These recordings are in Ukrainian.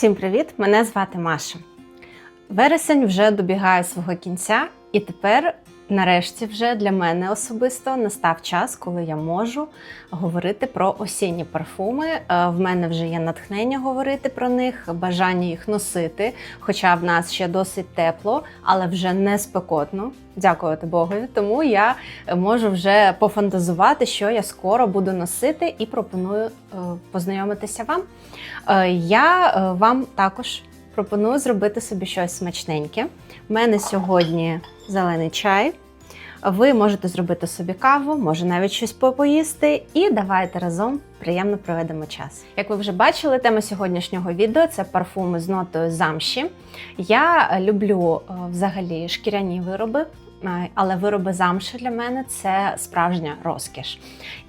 Всім привіт! Мене звати Маша. Вересень вже добігає свого кінця, і тепер, нарешті, вже для мене особисто настав час, коли я можу говорити про осінні парфуми. Е, В мене вже є натхнення говорити про них, бажання їх носити. Хоча в нас ще досить тепло, але вже не спекотно. Дякувати Богові. Тому я можу вже пофантазувати, що я скоро буду носити, і пропоную е, познайомитися вам. Е, Я вам також пропоную зробити собі щось смачненьке. У мене сьогодні зелений чай. Ви можете зробити собі каву, може навіть щось попоїсти, і давайте разом приємно проведемо час. Як ви вже бачили, тема сьогоднішнього відео це парфуми з нотою замші. Я люблю е, взагалі шкіряні вироби. Але вироби замші для мене це справжня розкіш.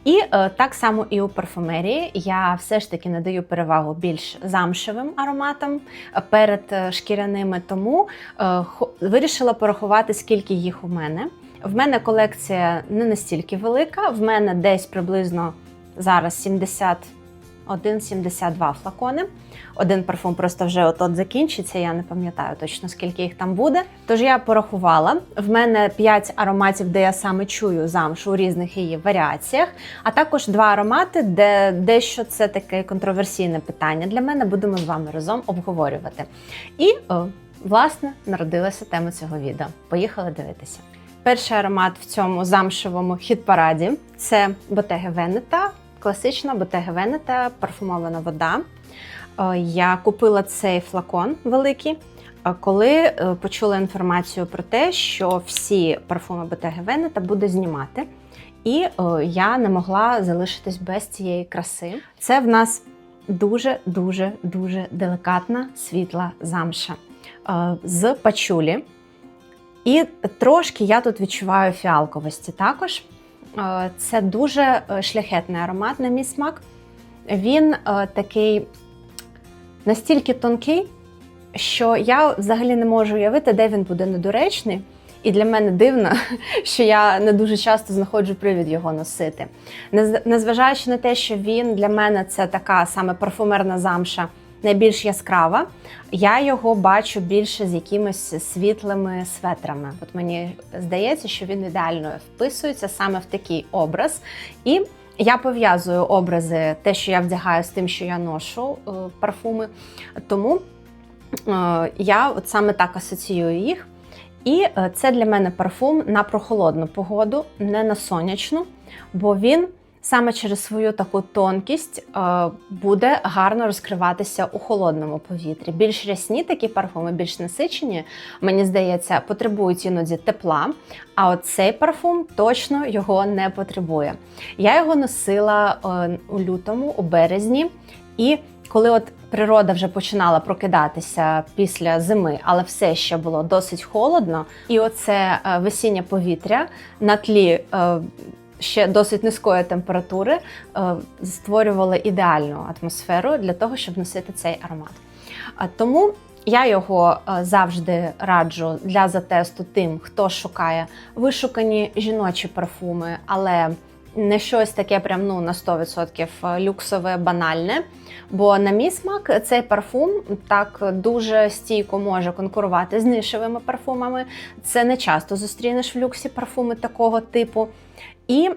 І е, так само і у парфумерії я все ж таки надаю перевагу більш замшевим ароматам е, перед е, шкіряними. Тому е, вирішила порахувати, скільки їх у мене. В мене колекція не настільки велика. В мене десь приблизно зараз 71-72 флакони. Один парфум просто вже от-от закінчиться. Я не пам'ятаю точно скільки їх там буде. Тож я порахувала. В мене 5 ароматів, де я саме чую замшу у різних її варіаціях, а також два аромати, де дещо це таке контроверсійне питання для мене. Будемо з вами разом обговорювати. І о, власне народилася тема цього відео. Поїхали дивитися. Перший аромат в цьому замшевому хіт-параді це Bottega Veneta, класична Bottega Veneta, парфумована вода. Е, Я купила цей флакон великий, е, коли е, почула інформацію про те, що всі парфуми Bottega Veneta буде знімати. І я не могла залишитись без цієї краси. Це в нас дуже дуже делікатна світла замша з пачулі. І трошки я тут відчуваю фіалковості також. Це дуже шляхетний аромат, на мій смак. Він такий настільки тонкий, що я взагалі не можу уявити, де він буде недоречний. І для мене дивно, що я не дуже часто знаходжу привід його носити. Незважаючи на те, що він для мене це така саме парфумерна замша, найбільш яскрава, я його бачу більше з якимись світлими светрами. От мені здається, що він ідеально вписується саме в такий образ. І я пов'язую образи, те, що я вдягаю, з тим, що я ношу е, парфуми. Тому е, я от саме так асоціюю їх. І е, це для мене парфум на прохолодну погоду, не на сонячну, бо він саме через свою таку тонкість е, буде гарно розкриватися у холодному повітрі. Більш рясні такі парфуми, більш насичені, мені здається, потребують іноді тепла. А от цей парфум точно його не потребує. Я його носила е, у лютому, у березні, і коли от природа вже починала прокидатися після зими, але все ще було досить холодно, і оце е, весіннє повітря на тлі. Е, Ще досить низької температури е, створювали ідеальну атмосферу для того, щоб носити цей аромат. Тому я його е, завжди раджу для затесту тим, хто шукає вишукані жіночі парфуми, але не щось таке прям ну на 100% люксове, банальне. Бо на мій смак цей парфум так дуже стійко може конкурувати з нишевими парфумами. Це не часто зустрінеш в люксі парфуми такого типу. І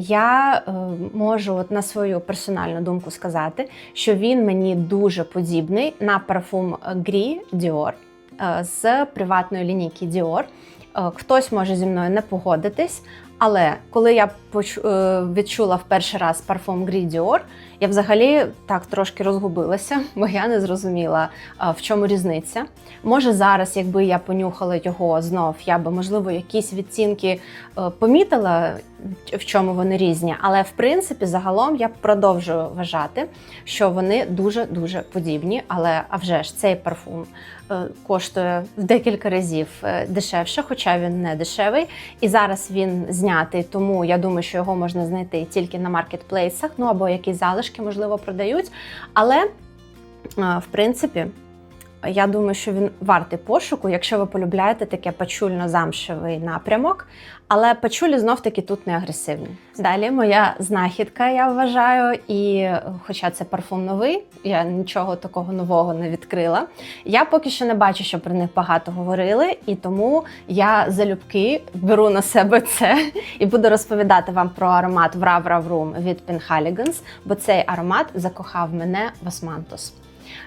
я е, можу от на свою персональну думку сказати, що він мені дуже подібний на парфум Грі Dior е, з приватної лінійки. Е, Хтось може зі мною не погодитись, але коли я е, відчула в перший раз парфум Грі Dior, я взагалі так трошки розгубилася, бо я не зрозуміла, в чому різниця. Може, зараз, якби я понюхала його знов, я би можливо якісь відцінки е, помітила, в чому вони різні. Але в принципі, загалом я продовжую вважати, що вони дуже дуже подібні. Але а вже ж цей парфум коштує в декілька разів е, дешевше, хоча він не дешевий. І зараз він знятий, тому я думаю, що його можна знайти тільки на маркетплейсах, ну або якісь залишки, можливо, продають. Але е, в принципі. Я думаю, що він вартий пошуку, якщо ви полюбляєте таке пачульно-замшевий напрямок. Але пачулі знов таки тут не агресивні. Далі моя знахідка, я вважаю, і хоча це парфум новий, я нічого такого нового не відкрила. Я поки що не бачу, що про них багато говорили, і тому я залюбки беру на себе це і буду розповідати вам про аромат Врав Врав Рум від Penhaligons, бо цей аромат закохав мене в Османтус.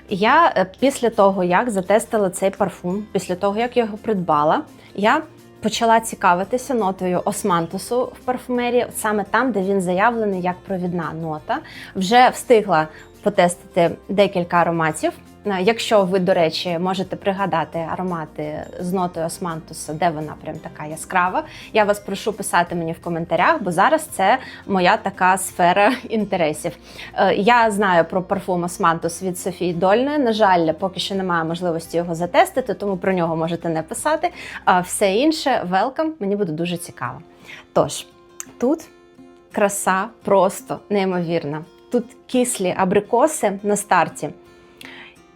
Я е, після того, як затестила цей парфум, після того, як його придбала, я почала цікавитися нотою османтусу в парфумерії, саме там, де він заявлений як провідна нота. Вже встигла потестити декілька ароматів. Е, Якщо ви, до речі, можете пригадати аромати з нотою османтуса, де вона прям така яскрава, я вас прошу писати мені в коментарях, бо зараз це моя така сфера інтересів. Е, Я знаю про парфум Османтус від Софії Дольної. На жаль, поки що немає можливості його затестити, тому про нього можете не писати. А все інше, welcome, мені буде дуже цікаво. Тож, тут краса просто неймовірна. Тут кислі абрикоси на старті.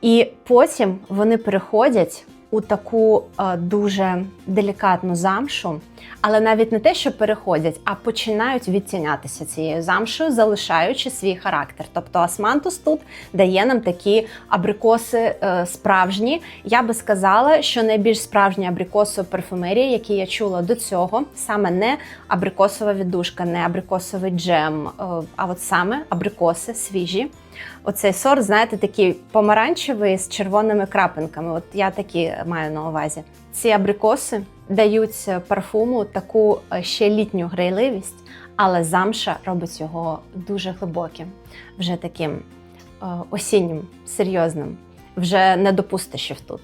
І потім вони переходять у таку е, дуже делікатну замшу, але навіть не те, що переходять, а починають відтінятися цією замшою, залишаючи свій характер. Тобто османтус тут дає нам такі абрикоси е, справжні. Я би сказала, що найбільш справжні абрикоси у парфумерії, які я чула до цього, саме не абрикосова віддушка, не абрикосовий джем, е, а от саме абрикоси свіжі. Оцей сорт, знаєте, такий помаранчевий з червоними крапинками. От я такі маю на увазі. Ці абрикоси дають парфуму таку е, ще літню грайливість, але замша робить його дуже глибоким, вже таким е, осіннім, серйозним, вже не допустишів тут.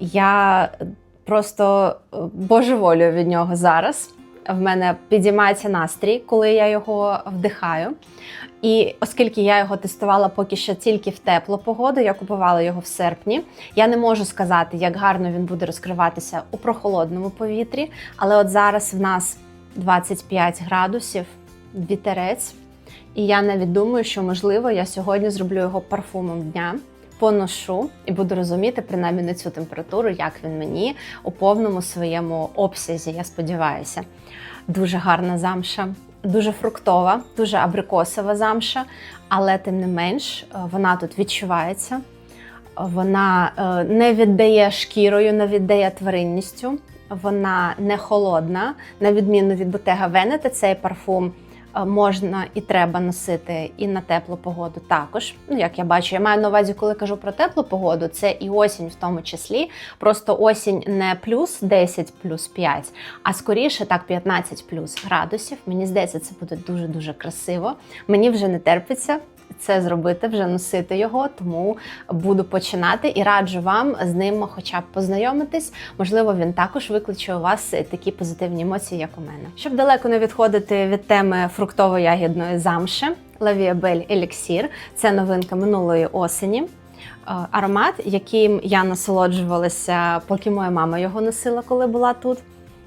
Я просто е, божеволюю від нього зараз. В мене підіймається настрій, коли я його вдихаю. І оскільки я його тестувала поки що тільки в теплу погоду, я купувала його в серпні. Я не можу сказати, як гарно він буде розкриватися у прохолодному повітрі. Але от зараз в нас 25 градусів, вітерець. І я навіть думаю, що можливо я сьогодні зроблю його парфумом дня. Поношу і буду розуміти принаймні на цю температуру, як він мені у повному своєму обсязі. Я сподіваюся, дуже гарна замша, дуже фруктова, дуже абрикосова замша, але тим не менш е, вона тут відчувається. Вона е, не віддає шкірою, не віддає тваринністю. Вона не холодна, на відміну від Bottega Veneta, цей парфум можна і треба носити і на теплу погоду також. Ну, як я бачу, я маю на увазі, коли кажу про теплу погоду, це і осінь в тому числі. Просто осінь не плюс 10, плюс 5, а скоріше так 15 плюс градусів. Мені здається, це буде дуже-дуже красиво. Мені вже не терпиться. Це зробити, вже носити його, тому буду починати і раджу вам з ним хоча б познайомитись. Можливо, він також викличе у вас такі позитивні емоції, як у мене. Щоб далеко не відходити від теми фруктово-ягідної замши, Belle Elixir – це новинка минулої осені. Е, Аромат, яким я насолоджувалася, поки моя мама його носила, коли була тут.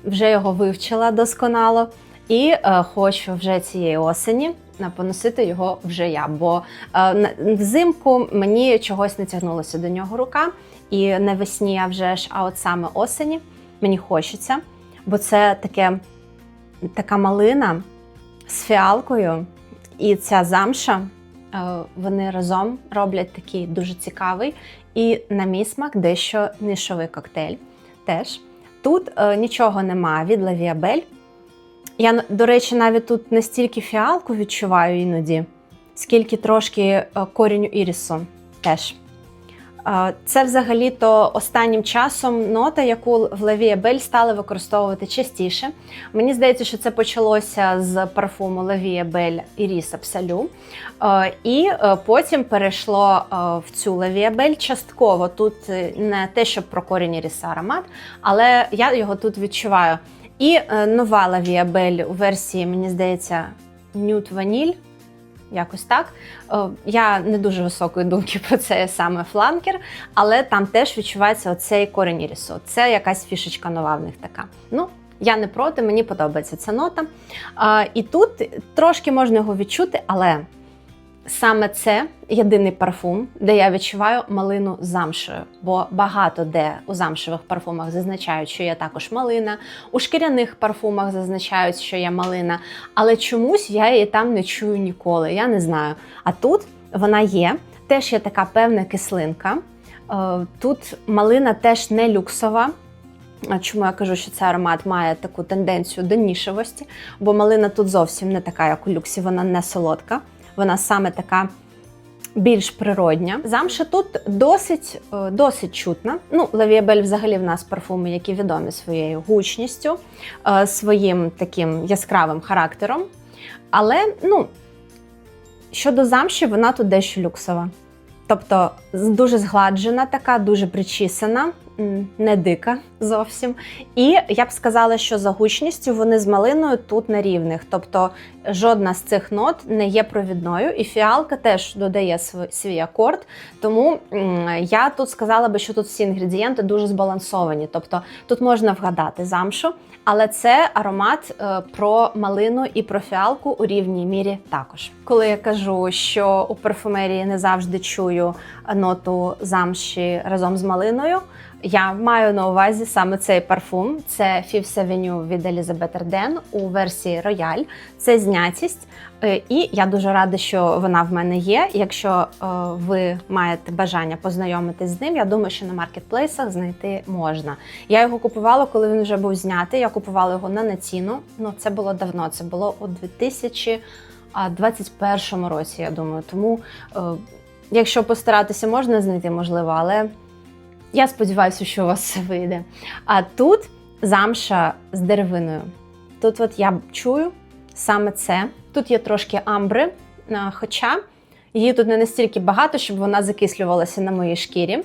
Вже його вивчила досконало. І е, хочу вже цієї осені поносити його вже я. Бо е, взимку мені чогось не тягнулося до нього рука, і навесні а вже ж, а от саме осені мені хочеться, бо це таке така малина з фіалкою, і ця замша. е, Вони разом роблять такий дуже цікавий і на мій смак дещо нишовий коктейль. Теж тут е, нічого нема від Belle. Я, до речі, навіть тут не стільки фіалку відчуваю іноді, скільки трошки е, корінню ірісу теж. Е, Це взагалі-то останнім часом нота, яку в Лавія Бель стали використовувати частіше. Мені здається, що це почалося з парфуму Лавія Бель Іріс Абсалю. Е, І потім перейшло в цю Лавія Бель частково. Тут не те, щоб про корінь Іріса аромат, але я його тут відчуваю. І е, нова Лавія Бель у версії, мені здається, Нют Ваніль. Якось так. Е, Я не дуже високої думки про це саме фланкер, але там теж відчувається оцей корінь ірісу. Це якась фішечка нова в них така. Ну, я не проти, мені подобається ця нота. Е, І тут трошки можна його відчути, але Саме це єдиний парфум, де я відчуваю малину замшею, бо багато де у замшевих парфумах зазначають, що є також малина, у шкіряних парфумах зазначають, що є малина, але чомусь я її там не чую ніколи. Я не знаю. А тут вона є, теж є така певна кислинка. Е, Тут малина теж не люксова. Чому я кажу, що цей аромат має таку тенденцію до нішевості? Бо малина тут зовсім не така, як у люксі, вона не солодка, вона саме така більш природня. Замша тут досить, е, досить чутна. Ну, Лавіабель взагалі в нас парфуми, які відомі своєю гучністю, е, своїм таким яскравим характером. Але ну, щодо замші, вона тут дещо люксова. Тобто дуже згладжена, така, дуже причісана, не дика зовсім. І я б сказала, що за гучністю вони з малиною тут на рівних. Тобто жодна з цих нот не є провідною, і фіалка теж додає св- свій акорд. Тому я тут сказала би, що тут всі інгредієнти дуже збалансовані. Тобто тут можна вгадати замшу, але це аромат е, про малину і про фіалку у рівній мірі також. Коли я кажу, що у парфумерії не завжди чую ноту замші разом з малиною. Я маю на увазі саме цей парфум. Це Fifth Avenue від Елізабет Арден у версії Рояль. Це знятість. Е, І я дуже рада, що вона в мене є. Якщо е, ви маєте бажання познайомитись з ним, я думаю, що на маркетплейсах знайти можна. Я його купувала, коли він вже був знятий. Я купувала його на націну. Ну це було давно. Це було у 2021 році. Я думаю, тому. е, Якщо постаратися, можна знайти, можливо, але я сподіваюся, що у вас все вийде. А тут замша з деревиною. Тут от я чую саме це. Тут є трошки амбри, хоча її тут не настільки багато, щоб вона закислювалася на моїй шкірі.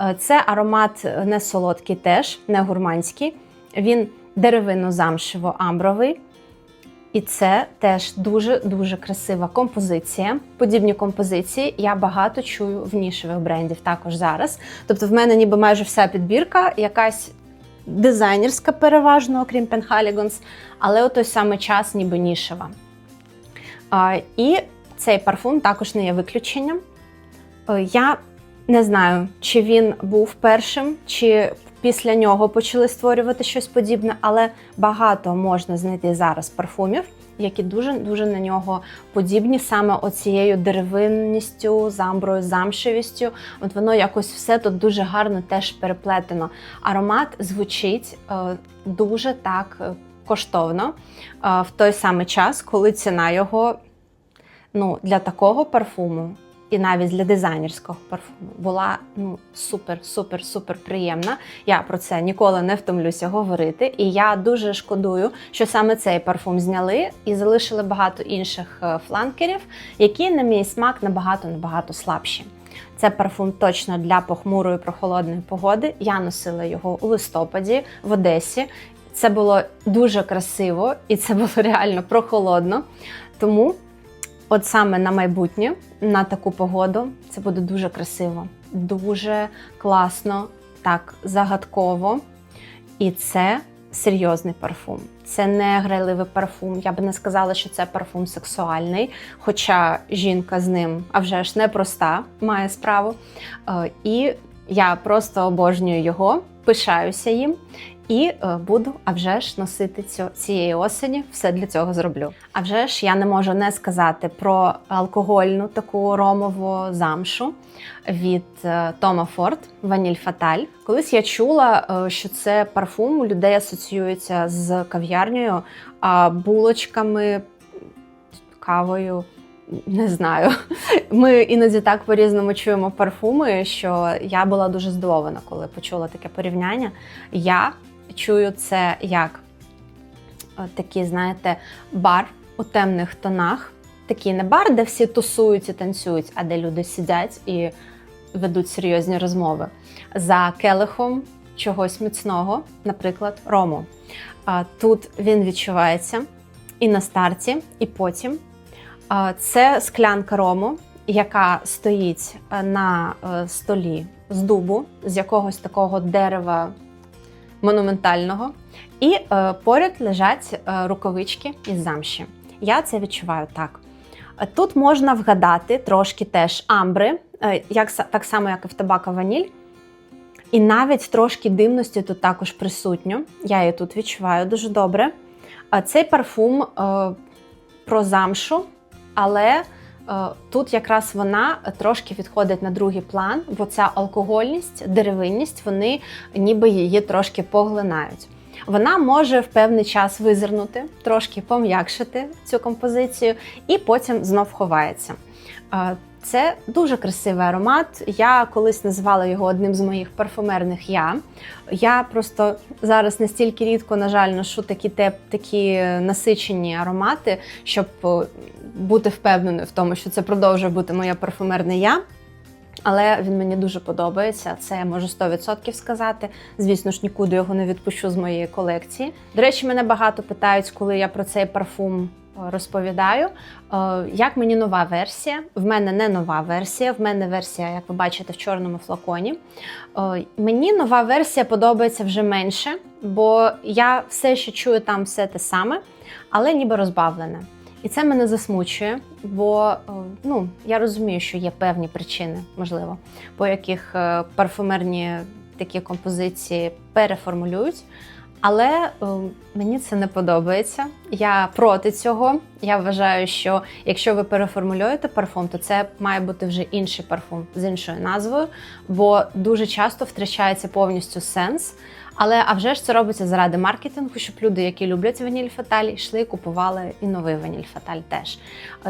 Е, Це аромат не солодкий теж, не гурманський. Він деревинно-замшево-амбровий. І це теж дуже-дуже красива композиція. Подібні композиції я багато чую в нішевих брендів також зараз. Тобто, в мене ніби майже вся підбірка, якась дизайнерська, переважно, окрім Penhaligons, але у той самий час ніби нішева. А, і цей парфум також не є виключенням. Е, Я не знаю, чи він був першим, чи після нього почали створювати щось подібне, але багато можна знайти зараз парфумів, які дуже дуже на нього подібні, саме оцією деревинністю, замброю, замшевістю. От воно якось все тут дуже гарно теж переплетено. Аромат звучить е, дуже так е, коштовно е, в той самий час, коли ціна його ну, для такого парфуму і навіть для дизайнерського парфуму була ну супер, супер, супер приємна. Я про це ніколи не втомлюся говорити. І я дуже шкодую, що саме цей парфум зняли і залишили багато інших е, фланкерів, які, на мій смак, набагато набагато слабші. Це парфум точно для похмурої прохолодної погоди. Я носила його у листопаді в Одесі. Це було дуже красиво і це було реально прохолодно. Тому От саме на майбутнє, на таку погоду, це буде дуже красиво, дуже класно, так загадково. І це серйозний парфум. Це не грайливий парфум. Я би не сказала, що це парфум сексуальний, хоча жінка з ним, а вже ж непроста, має справу. Е, І я просто обожнюю його, пишаюся їм. І е, буду, а вже ж носити цю, цієї осені. Все для цього зроблю. А вже ж я не можу не сказати про алкогольну таку ромову замшу від е, Тома Форд Ваніль Фаталь. Колись я чула, е, що це парфум у людей асоціюється з кав'ярнею, а булочками, кавою. Не знаю. Ми іноді так по-різному чуємо парфуми, що я була дуже здивована, коли почула таке порівняння. Я чую це як е, такий, знаєте, бар у темних тонах. Такий не бар, де всі тусують і танцюють, а де люди сидять і ведуть серйозні розмови. За келихом чогось міцного, наприклад, рому. Тут він відчувається і на старті, і потім. Це склянка рому, яка стоїть е, на е, столі з дубу, з якогось такого дерева монументального. І е, поряд лежать е, рукавички із замші. Я це відчуваю так. Е, Тут можна вгадати трошки теж амбри, е, як, так само, як і в табака ваніль. І навіть трошки димності тут також присутньо. Я її тут відчуваю дуже добре. А Цей парфум е, про замшу, але е, тут якраз вона трошки відходить на другий план, бо ця алкогольність, деревинність, вони ніби її трошки поглинають. Вона може в певний час визирнути, трошки пом'якшити цю композицію, і потім знов ховається. Е, Це дуже красивий аромат. Я колись називала його одним з моїх парфумерних я. Я просто зараз настільки рідко, на жаль, ношу такі теп, такі насичені аромати, щоб е, бути впевненою в тому, що це продовжує бути моє парфумерне я. Але він мені дуже подобається. Це я можу 100% сказати. Звісно ж, нікуди його не відпущу з моєї колекції. До речі, мене багато питають, коли я про цей парфум е, розповідаю. Е, Як мені нова версія? В мене не нова версія, в мене версія, як ви бачите, в чорному флаконі. Е, Мені нова версія подобається вже менше, бо я все ще чую там все те саме, але ніби розбавлене. І це мене засмучує, бо е, ну, я розумію, що є певні причини, можливо, по яких е, парфумерні такі композиції переформулюють. Але е, мені це не подобається. Я проти цього. Я вважаю, що якщо ви переформулюєте парфум, то це має бути вже інший парфум з іншою назвою, бо дуже часто втрачається повністю сенс. Але а вже ж це робиться заради маркетингу, щоб люди, які люблять ваніль фаталь, йшли купували і новий ваніль фаталь теж.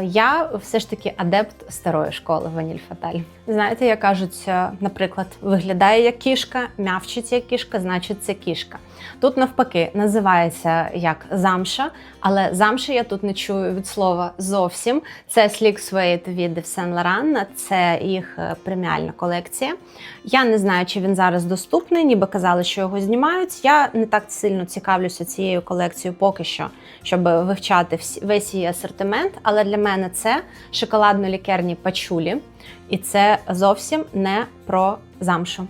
Я все ж таки адепт старої школи ваніль фаталь. Знаєте, як кажуть, е, наприклад, виглядає як кішка, м'явчить як кішка, значить це кішка. Тут навпаки називається як замша, але замші я тут не чую від слова зовсім. Це Sleek Suede від Saint Laurent, це їх е, преміальна колекція. Я не знаю, чи він зараз доступний, ніби казали, що його знімають. Я не так сильно цікавлюся цією колекцією поки що, щоб вивчати весь її асортимент. Але для мене це шоколадно-лікерні пачулі, і це зовсім не про замшу.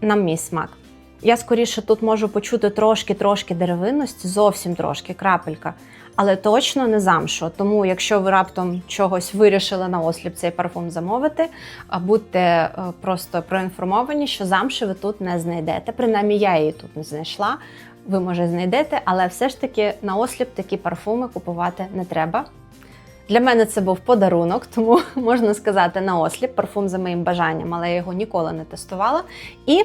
На мій смак. Я скоріше тут можу почути трошки-трошки деревинності, зовсім трошки, крапелька, але точно не замшу. Тому, якщо ви раптом чогось вирішили на осліп цей парфум замовити, будьте е, просто проінформовані, що замши ви тут не знайдете. Принаймні, я її тут не знайшла. Ви може знайдете, але все ж таки на осліп такі парфуми купувати не треба. Для мене це був подарунок, тому можна сказати на осліп парфум за моїм бажанням, але я його ніколи не тестувала. І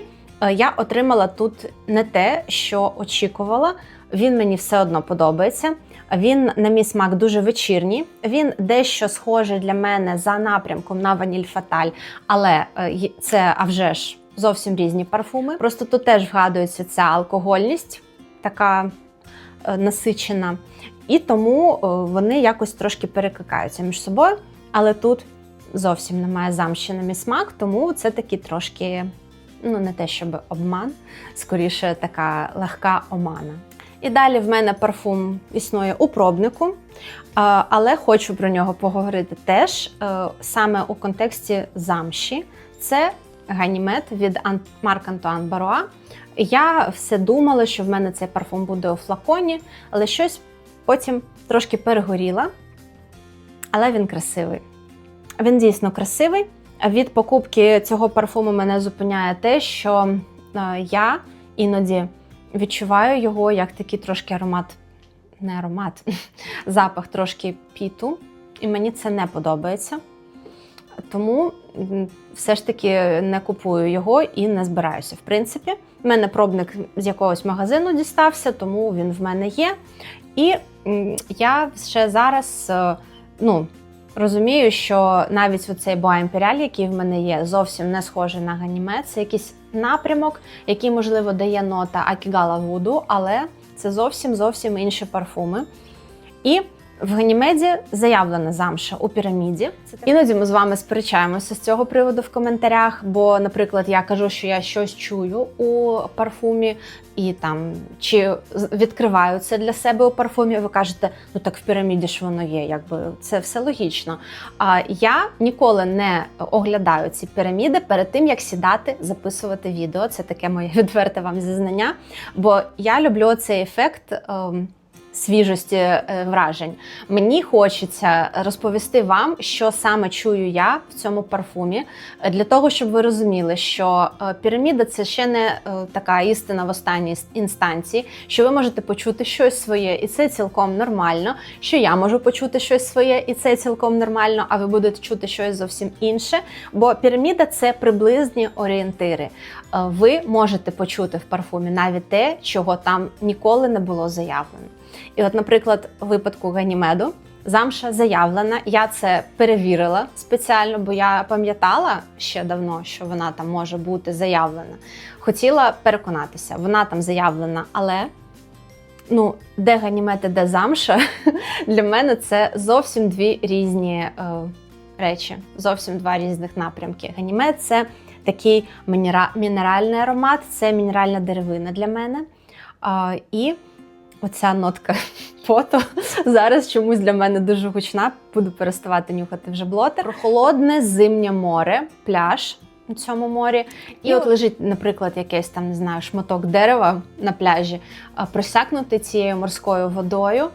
я отримала тут не те, що очікувала. Він мені все одно подобається. Він, на мій смак, дуже вечірній. Він дещо схожий для мене за напрямком на ваніль фаталь, але е, це а вже ж зовсім різні парфуми. Просто тут теж вгадується ця алкогольність, така е, насичена. І тому е, вони якось трошки перекликаються між собою. Але тут зовсім немає замші на мій смак, тому це такі трошки, ну не те, щоб обман, скоріше така легка омана. І далі в мене парфум існує у пробнику, але хочу про нього поговорити теж е, саме у контексті замші. Це ганімет від Марк Антуан Баруа. Я все думала, що в мене цей парфум буде у флаконі, але щось потім трошки перегоріла. Але він красивий. Він дійсно красивий. Від покупки цього парфуму мене зупиняє те, що е, я іноді відчуваю його як такий трошки аромат, не аромат, запах трошки піту, і мені це не подобається. Тому все ж таки не купую його і не збираюся. В принципі, в мене пробник з якогось магазину дістався, тому він в мене є. І я ще зараз е, ну, розумію, що навіть оцей Боа Імперіаль, який в мене є, зовсім не схожий на ганіме. Це якийсь напрямок, який, можливо, дає нота Акігала Вуду, але це зовсім зовсім інші парфуми. І в Ганімеді заявлена замша у піраміді. Іноді ми з вами сперечаємося з цього приводу в коментарях. Бо, наприклад, я кажу, що я щось чую у парфумі, і там чи відкриваю це для себе у парфумі. Ви кажете, ну так в піраміді ж воно є, якби це все логічно. А я ніколи не оглядаю ці піраміди перед тим, як сідати, записувати відео. Це таке моє відверте вам зізнання. Бо я люблю цей ефект. ем, свіжості е, вражень. Мені хочеться розповісти вам, що саме чую я в цьому парфумі, е, для того, щоб ви розуміли, що е, піраміда це ще не така істина в останній інстанції, що ви можете почути щось своє, і це цілком нормально. Що я можу почути щось своє, і це цілком нормально, а ви будете чути щось зовсім інше. Бо піраміда це приблизні орієнтири. Е, Ви можете почути в парфумі навіть те, чого там ніколи не було заявлено. І, от, наприклад, у випадку Ганімеду замша заявлена. Я це перевірила спеціально, бо я пам'ятала ще давно, що вона там може бути заявлена. Хотіла переконатися, вона там заявлена, але. Ну, де ганімет і де замша, для мене це зовсім дві різні е, речі, зовсім два різних напрямки. Ганімет це такий мінера- мінеральний аромат, це мінеральна деревина для мене. А, і оця нотка поту зараз чомусь для мене дуже гучна. Буду переставати нюхати вже блотер. Холодне зимнє море, пляж у цьому морі. І от лежить, наприклад, якийсь там не знаю, шматок дерева на пляжі, а, просякнутий цією морською водою.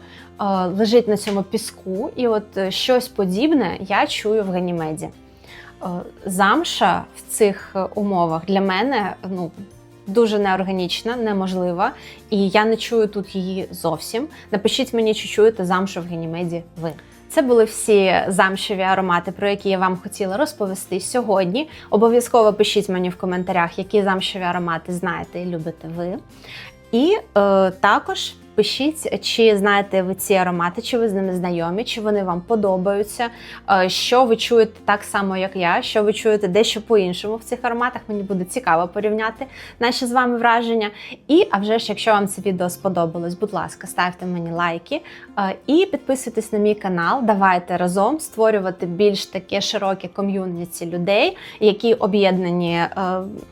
Лежить на цьому піску, і от е, щось подібне я чую в Ганімеді. Е, Замша в цих е, умовах для мене ну, дуже неорганічна, неможлива, і я не чую тут її зовсім. Напишіть мені, чи чуєте замшу в Ганімеді ви. Це були всі замшеві аромати, про які я вам хотіла розповісти сьогодні. Обов'язково пишіть мені в коментарях, які замшеві аромати знаєте і любите ви. І е, також пишіть, чи знаєте ви ці аромати, чи ви з ними знайомі, чи вони вам подобаються, е, що ви чуєте так само, як я, що ви чуєте дещо по-іншому в цих ароматах. Мені буде цікаво порівняти наші з вами враження. І а вже ж, якщо вам це відео сподобалось, будь ласка, ставте мені лайки е, і підписуйтесь на мій канал. Давайте разом створювати більш таке широке ком'юніті людей, які об'єднані е,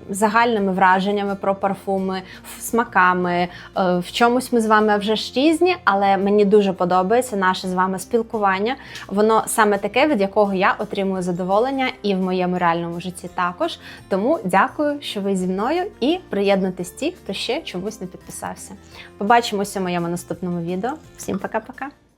загальними враженнями про парфуми, смаками. В чомусь ми з вами вже ж різні, але мені дуже подобається наше з вами спілкування. Воно саме таке, від якого я отримую задоволення і в моєму реальному житті також. Тому дякую, що ви зі мною і приєднуйтесь ті, хто ще чомусь не підписався. Побачимося в моєму наступному відео. Всім пока-пока!